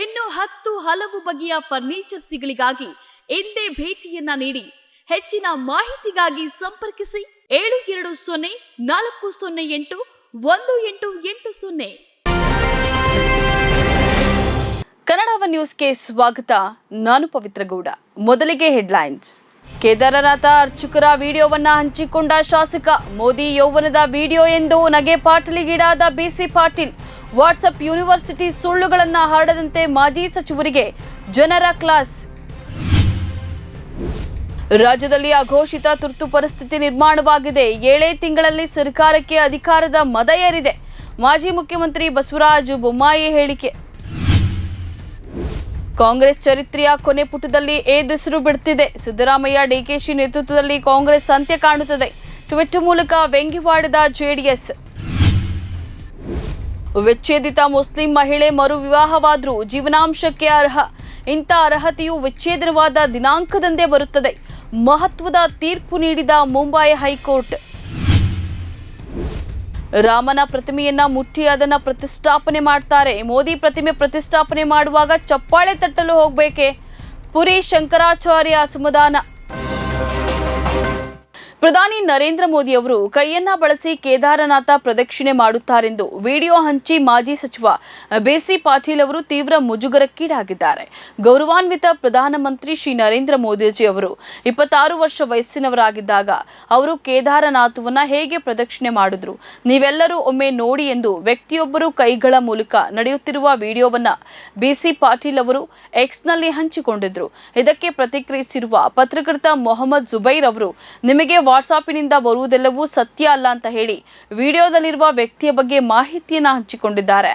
ಇನ್ನು ಹತ್ತು ಹಲವು ಬಗೆಯ ಫರ್ನಿಚರ್ಸ್ಗಳಿಗಾಗಿ ಎಂದೇ ಭೇಟಿಯನ್ನ ನೀಡಿ ಹೆಚ್ಚಿನ ಮಾಹಿತಿಗಾಗಿ ಸಂಪರ್ಕಿಸಿ ಏಳು ಎರಡು ಸೊನ್ನೆ ನಾಲ್ಕು ಸೊನ್ನೆ ಎಂಟು ಒಂದು ಎಂಟು ಎಂಟು ಸೊನ್ನೆ. ಕನ್ನಡವ ನ್ಯೂಸ್ಗೆ ಸ್ವಾಗತ. ನಾನು ಪವಿತ್ರಗೌಡ ಮೊದಲಿಗೆ ಹೆಡ್ಲೈನ್ಸ್. ಕೇದಾರನಾಥ ಅರ್ಚಕರ ವಿಡಿಯೋವನ್ನ ಹಂಚಿಕೊಂಡ ಶಾಸಕ ಮೋದಿ ಯೌವನದ ವಿಡಿಯೋ ಎಂದು ನಗೆ ಪಾಟಲಿಗೀಡಾದ B C Patil WhatsApp university ಸುಳ್ಳುಗಳನ್ನು ಹರಡದಂತೆ ಮಾಜಿ ಸಚಿವರಿಗೆ ಜನರ ಕ್ಲಾಸ್. ರಾಜ್ಯದಲ್ಲಿ ಅಘೋಷಿತ ತುರ್ತು ಪರಿಸ್ಥಿತಿ ನಿರ್ಮಾಣವಾಗಿದೆ. ಏಳೇ ತಿಂಗಳಲ್ಲಿ ಸರ್ಕಾರಕ್ಕೆ ಅಧಿಕಾರದ ಮದ ಏರಿದೆ. ಮಾಜಿ ಮುಖ್ಯಮಂತ್ರಿ ಬಸವರಾಜ ಬೊಮ್ಮಾಯಿ ಹೇಳಿಕೆ. ಕಾಂಗ್ರೆಸ್ ಚರಿತ್ರೆಯ ಕೊನೆ ಪುಟದಲ್ಲಿ ಏದುಸಿರು ಬಿಡ್ತಿದೆ. ಸಿದ್ದರಾಮಯ್ಯ ಡಿಕೆಶಿ ನೇತೃತ್ವದಲ್ಲಿ ಕಾಂಗ್ರೆಸ್ ಅಂತ್ಯ ಕಾಣುತ್ತದೆ. ಟ್ವಿಟ್ ಮೂಲಕ ವ್ಯಂಗ್ಯವಾಡಿದ ಜೆಡಿಎಸ್ ವಿಚ್ಛೇದಿತ ಮುಸ್ಲಿಂ ಮಹಿಳೆ ಮರು ವಿವಾಹವಾದರೂ ಜೀವನಾಂಶಕ್ಕೆ ಅರ್ಹ, ಇಂಥ ಅರ್ಹತೆಯು ವಿಚ್ಛೇದನವಾದ ದಿನಾಂಕದಂದೇ ಬರುತ್ತದೆ. ಮಹತ್ವದ ತೀರ್ಪು ನೀಡಿದ ಮುಂಬೈ ಹೈಕೋರ್ಟ್. ರಾಮನ ಪ್ರತಿಮೆಯನ್ನ ಮುಟ್ಟಿ ಅದನ್ನು ಪ್ರತಿಷ್ಠಾಪನೆ ಮಾಡ್ತಾರೆ. ಮೋದಿ ಪ್ರತಿಮೆ ಪ್ರತಿಷ್ಠಾಪನೆ ಮಾಡುವಾಗ ಚಪ್ಪಾಳೆ ತಟ್ಟಲು ಹೋಗಬೇಕೆ? ಪುರಿ ಶಂಕರಾಚಾರ್ಯ ಅಸಮಾಧಾನ. ಪ್ರಧಾನಿ ನರೇಂದ್ರ ಮೋದಿ ಅವರು ಕೈಯನ್ನ ಬಳಸಿ ಕೇದಾರನಾಥ ಪ್ರದಕ್ಷಿಣೆ ಮಾಡುತ್ತಾರೆಂದು ವಿಡಿಯೋ ಹಂಚಿ ಮಾಜಿ ಸಚಿವ ಬಿಸಿ ಪಾಟೀಲ್ ಅವರು ತೀವ್ರ ಮುಜುಗರಕ್ಕೀಡಾಗಿದ್ದಾರೆ. ಗೌರವಾನ್ವಿತ ಪ್ರಧಾನಮಂತ್ರಿ ಶ್ರೀ ನರೇಂದ್ರ ಮೋದಿಜಿ ಅವರು ಇಪ್ಪತ್ತಾರು ವರ್ಷ ವಯಸ್ಸಿನವರಾಗಿದ್ದಾಗ ಅವರು ಕೇದಾರನಾಥವನ್ನ ಹೇಗೆ ಪ್ರದಕ್ಷಿಣೆ ಮಾಡಿದ್ರು? ನೀವೆಲ್ಲರೂ ಒಮ್ಮೆ ನೋಡಿ ಎಂದು ವ್ಯಕ್ತಿಯೊಬ್ಬರು ಕೈಗಳ ಮೂಲಕ ನಡೆಯುತ್ತಿರುವ ವಿಡಿಯೋವನ್ನ ಬಿಸಿ ಪಾಟೀಲ್ ಅವರು ಎಕ್ಸ್ನಲ್ಲಿ ಹಂಚಿಕೊಂಡಿದ್ರು. ಇದಕ್ಕೆ ಪ್ರತಿಕ್ರಿಯಿಸಿರುವ ಪತ್ರಕರ್ತ ಮೊಹಮ್ಮದ್ ಜುಬೈರ್ ಅವರು, ನಿಮಗೆ ವಾಟ್ಸಾಪಿನಿಂದ ಬರುವುದೆಲ್ಲವೂ ಸತ್ಯ ಅಲ್ಲ ಅಂತ ಹೇಳಿ ವಿಡಿಯೋದಲ್ಲಿರುವ ವ್ಯಕ್ತಿಯ ಬಗ್ಗೆ ಮಾಹಿತಿಯನ್ನು ಹಂಚಿಕೊಂಡಿದ್ದಾರೆ.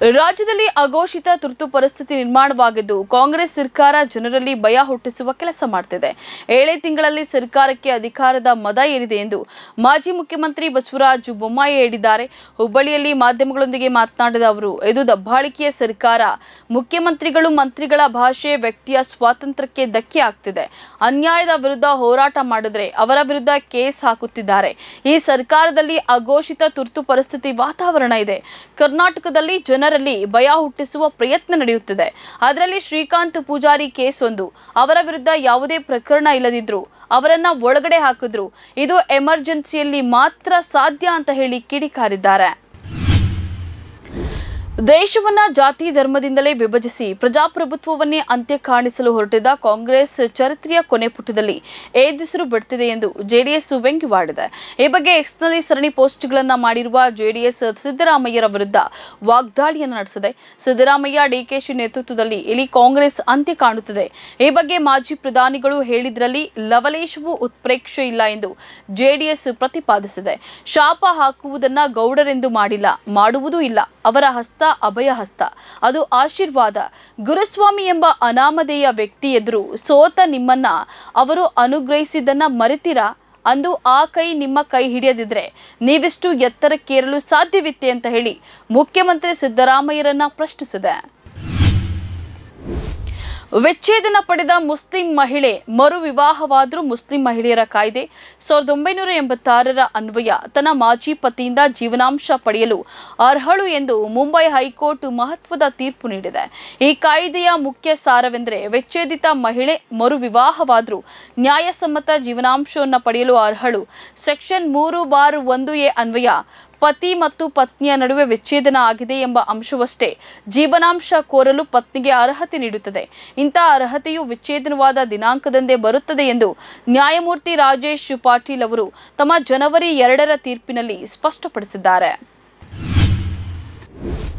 ರಾಜ್ಯದಲ್ಲಿ ಅಘೋಷಿತ ತುರ್ತು ಪರಿಸ್ಥಿತಿ ನಿರ್ಮಾಣವಾಗಿದ್ದು ಕಾಂಗ್ರೆಸ್ ಸರ್ಕಾರ ಜನರಲ್ಲಿ ಭಯ ಹುಟ್ಟಿಸುವ ಕೆಲಸ ಮಾಡ್ತಿದೆ. ಏಳೇ ತಿಂಗಳಲ್ಲಿ ಸರ್ಕಾರಕ್ಕೆ ಅಧಿಕಾರದ ಮದ ಏರಿದೆ ಎಂದು ಮಾಜಿ ಮುಖ್ಯಮಂತ್ರಿ ಬಸವರಾಜ ಬೊಮ್ಮಾಯಿ ಹೇಳಿದ್ದಾರೆ. ಹುಬ್ಬಳ್ಳಿಯಲ್ಲಿ ಮಾಧ್ಯಮಗಳೊಂದಿಗೆ ಮಾತನಾಡಿದ ಅವರು, ಇದು ದಬ್ಬಾಳಿಕೆಯ ಸರ್ಕಾರ. ಮುಖ್ಯಮಂತ್ರಿಗಳು ಮಂತ್ರಿಗಳ ಭಾಷೆ, ವ್ಯಕ್ತಿಯ ಸ್ವಾತಂತ್ರ್ಯಕ್ಕೆ ಧಕ್ಕೆ ಆಗ್ತಿದೆ ಅನ್ಯಾಯದ ವಿರುದ್ಧ ಹೋರಾಟ ಮಾಡಿದ್ರೆ ಅವರ ವಿರುದ್ಧ ಕೇಸ್ ಹಾಕುತ್ತಿದ್ದಾರೆ. ಈ ಸರ್ಕಾರದಲ್ಲಿ ಅಘೋಷಿತ ತುರ್ತು ಪರಿಸ್ಥಿತಿ ವಾತಾವರಣ ಇದೆ. ಕರ್ನಾಟಕದಲ್ಲಿ ಜನರಲ್ಲಿ ಭಯ ಹುಟ್ಟಿಸುವ ಪ್ರಯತ್ನ ನಡೆಯುತ್ತಿದೆ. ಅದರಲ್ಲಿ ಶ್ರೀಕಾಂತ್ ಪೂಜಾರಿ ಕೇಸ್ ಒಂದು. ಅವರ ವಿರುದ್ಧ ಯಾವುದೇ ಪ್ರಕರಣ ಇಲ್ಲದಿದ್ರು ಅವರನ್ನ ಒಳಗಡೆ ಹಾಕಿದ್ರು. ಇದು ಎಮರ್ಜೆನ್ಸಿಯಲ್ಲಿ ಮಾತ್ರ ಸಾಧ್ಯ ಅಂತ ಹೇಳಿ ಕಿಡಿಕಾರಿದ್ದಾರೆ. ದೇಶವನ್ನ ಜಾತಿ ಧರ್ಮದಿಂದಲೇ ವಿಭಜಿಸಿ ಪ್ರಜಾಪ್ರಭುತ್ವವನ್ನೇ ಅಂತ್ಯ ಕಾಣಿಸಲು ಹೊರಟಿದ್ದ ಕಾಂಗ್ರೆಸ್ ಚರಿತ್ರೆಯ ಕೊನೆ ಪುಟದಲ್ಲಿ ಏದಿಸಿರು ಬಿಡ್ತಿದೆ ಎಂದು ಜೆಡಿಎಸ್ ವ್ಯಂಗ್ಯವಾಡಿದೆ. ಈ ಬಗ್ಗೆ ಎಕ್ಸ್ನಲ್ಲಿ ಸರಣಿ ಪೋಸ್ಟ್ಗಳನ್ನು ಮಾಡಿರುವ ಜೆಡಿಎಸ್ ಸಿದ್ದರಾಮಯ್ಯರ ವಿರುದ್ಧ ವಾಗ್ದಾಳಿಯನ್ನು ನಡೆಸಿದೆ. ಸಿದ್ದರಾಮಯ್ಯ ಡಿಕೆಶಿ ನೇತೃತ್ವದಲ್ಲಿ ಇಲ್ಲಿ ಕಾಂಗ್ರೆಸ್ ಅಂತ್ಯ ಕಾಣುತ್ತದೆ. ಈ ಬಗ್ಗೆ ಮಾಜಿ ಪ್ರಧಾನಿಗಳು ಹೇಳಿದ್ರಲ್ಲಿ ಲವಲೇಶವೂ ಉತ್ಪ್ರೇಕ್ಷೆ ಇಲ್ಲ ಎಂದು ಜೆಡಿಎಸ್ ಪ್ರತಿಪಾದಿಸಿದೆ. ಶಾಪ ಹಾಕುವುದನ್ನ ಗೌಡರೆಂದು ಮಾಡಿಲ್ಲ, ಮಾಡುವುದೂ ಇಲ್ಲ. ಅವರ ಹಸ್ತ ಅಭಯ ಹಸ್ತ ಅದು ಆಶೀರ್ವಾದ. ಗುರುಸ್ವಾಮಿ ಎಂಬ ಅನಾಮಧೇಯ ವ್ಯಕ್ತಿ ಎದುರು ಸೋತ ನಿಮ್ಮನ್ನ ಅವರು ಅನುಗ್ರಹಿಸಿದ್ದನ್ನ ಮರೆತಿರಾ? ಅಂದು ಆ ಕೈ ನಿಮ್ಮ ಕೈ ಹಿಡಿಯದಿದ್ರೆ ನೀವಿಷ್ಟು ಎತ್ತರಕ್ಕೇರಲು ಸಾಧ್ಯವಿತ್ತೆ ಅಂತ ಹೇಳಿ ಮುಖ್ಯಮಂತ್ರಿ ಸಿದ್ದರಾಮಯ್ಯರನ್ನ ಪ್ರಶ್ನಿಸಿದೆ. ವಿಚ್ಛೇದನ ಪಡೆದ ಮುಸ್ಲಿಂ ಮಹಿಳೆ, ಮರು ವಿವಾಹವಾದರೂ ಮುಸ್ಲಿಂ ಮಹಿಳೆಯರ ಕಾಯ್ದೆ. ಸಾವಿರದ ಒಂಬೈನೂರ ಎಂಬತ್ತಾರರ ಅನ್ವಯ, ತನ್ನ ಮಾಜಿ ಪತಿಯಿಂದ ಜೀವನಾಂಶ ಪಡೆಯಲು ಅರ್ಹಳು ಎಂದು ಮುಂಬೈ ಹೈಕೋರ್ಟ್ ಮಹತ್ವದ ತೀರ್ಪು ನೀಡಿದೆ. ಈ ಕಾಯ್ದೆಯ ಮುಖ್ಯ ಸಾರವೆಂದರೆ ವಿಚ್ಛೇದಿತ ಮಹಿಳೆ, ಮರು ವಿವಾಹವಾದರೂ ನ್ಯಾಯಸಮ್ಮತ ಜೀವನಾಂಶವನ್ನು ಪಡೆಯಲು ಅರ್ಹಳು. ಸೆಕ್ಷನ್ ಮೂರು ಬಾರ್ ಒಂದು ಎ ಅನ್ವಯ ಪತಿ ಮತ್ತು ಪತ್ನಿಯ ನಡುವೆ ವಿಚ್ಛೇದನ ಆಗಿದೆ ಎಂಬ ಅಂಶವಷ್ಟೇ ಜೀವನಾಂಶ ಕೋರಲು ಪತ್ನಿಗೆ ಅರ್ಹತೆ ನೀಡುತ್ತದೆ. ಇಂತಹ ಅರ್ಹತೆಯು ವಿಚ್ಛೇದನವಾದ ದಿನಾಂಕದಂದೇ ಬರುತ್ತದೆ ಎಂದು ನ್ಯಾಯಮೂರ್ತಿ ರಾಜೇಶ್ ಪಾಟೀಲ್ ಅವರು ತಮ್ಮ ಜನವರಿ ಎರಡರ ತೀರ್ಪಿನಲ್ಲಿ ಸ್ಪಷ್ಟಪಡಿಸಿದ್ದಾರೆ.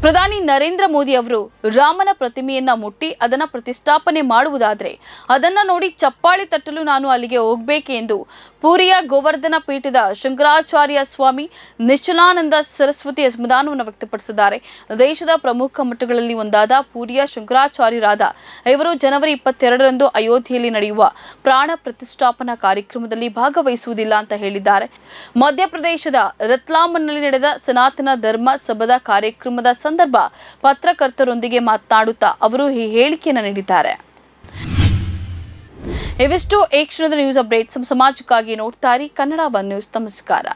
ಪ್ರಧಾನಿ ನರೇಂದ್ರ ಮೋದಿ ಅವರು ರಾಮನ ಪ್ರತಿಮೆಯನ್ನ ಮುಟ್ಟಿ ಅದನ್ನ ಪ್ರತಿಷ್ಠಾಪನೆ ಮಾಡುವುದಾದ್ರೆ ಅದನ್ನ ನೋಡಿ ಚಪ್ಪಾಳಿ ತಟ್ಟಲು ನಾನು ಅಲ್ಲಿಗೆ ಹೋಗ್ಬೇಕೆ ಎಂದು ಪೂರಿಯ ಗೋವರ್ಧನ ಪೀಠದ ಶಂಕರಾಚಾರ್ಯ ಸ್ವಾಮಿ ನಿಶ್ಚಲಾನಂದ ಸರಸ್ವತಿ ಅಸ್ಮದಾನವನ್ನು ವ್ಯಕ್ತಪಡಿಸಿದ್ದಾರೆ. ದೇಶದ ಪ್ರಮುಖ ಮಠಗಳಲ್ಲಿ ಒಂದಾದ ಪೂರಿಯ ಶಂಕರಾಚಾರ್ಯರಾದ ಇವರು ಜನವರಿ ಇಪ್ಪತ್ತೆರಡರಂದು ಅಯೋಧ್ಯೆಯಲ್ಲಿ ನಡೆಯುವ ಪ್ರಾಣ ಪ್ರತಿಷ್ಠಾಪನಾ ಕಾರ್ಯಕ್ರಮದಲ್ಲಿ ಭಾಗವಹಿಸುವುದಿಲ್ಲ ಅಂತ ಹೇಳಿದ್ದಾರೆ. ಮಧ್ಯಪ್ರದೇಶದ ರತ್ಲಾಮನ್ನಲ್ಲಿ ನಡೆದ ಸನಾತನ ಧರ್ಮ ಸಭದ ಕಾರ್ಯಕ್ರಮದ ಸಂದರ್ಭ ಪತ್ರಕರ್ತರೊಂದಿಗೆ ಮಾತನಾಡುತ್ತಾ ಅವರು ಈ ಹೇಳಿಕೆಯನ್ನು ನೀಡಿದ್ದಾರೆ. ಇವಿಷ್ಟು. ಈ ಕ್ಷಣದ ನ್ಯೂಸ್ ಅಪ್ಡೇಟ್ ಸಮಾಜಕ್ಕಾಗಿ ನೋಡ್ತಾರೆ ಕನ್ನಡ ಒನ್ ನ್ಯೂಸ್. ನಮಸ್ಕಾರ.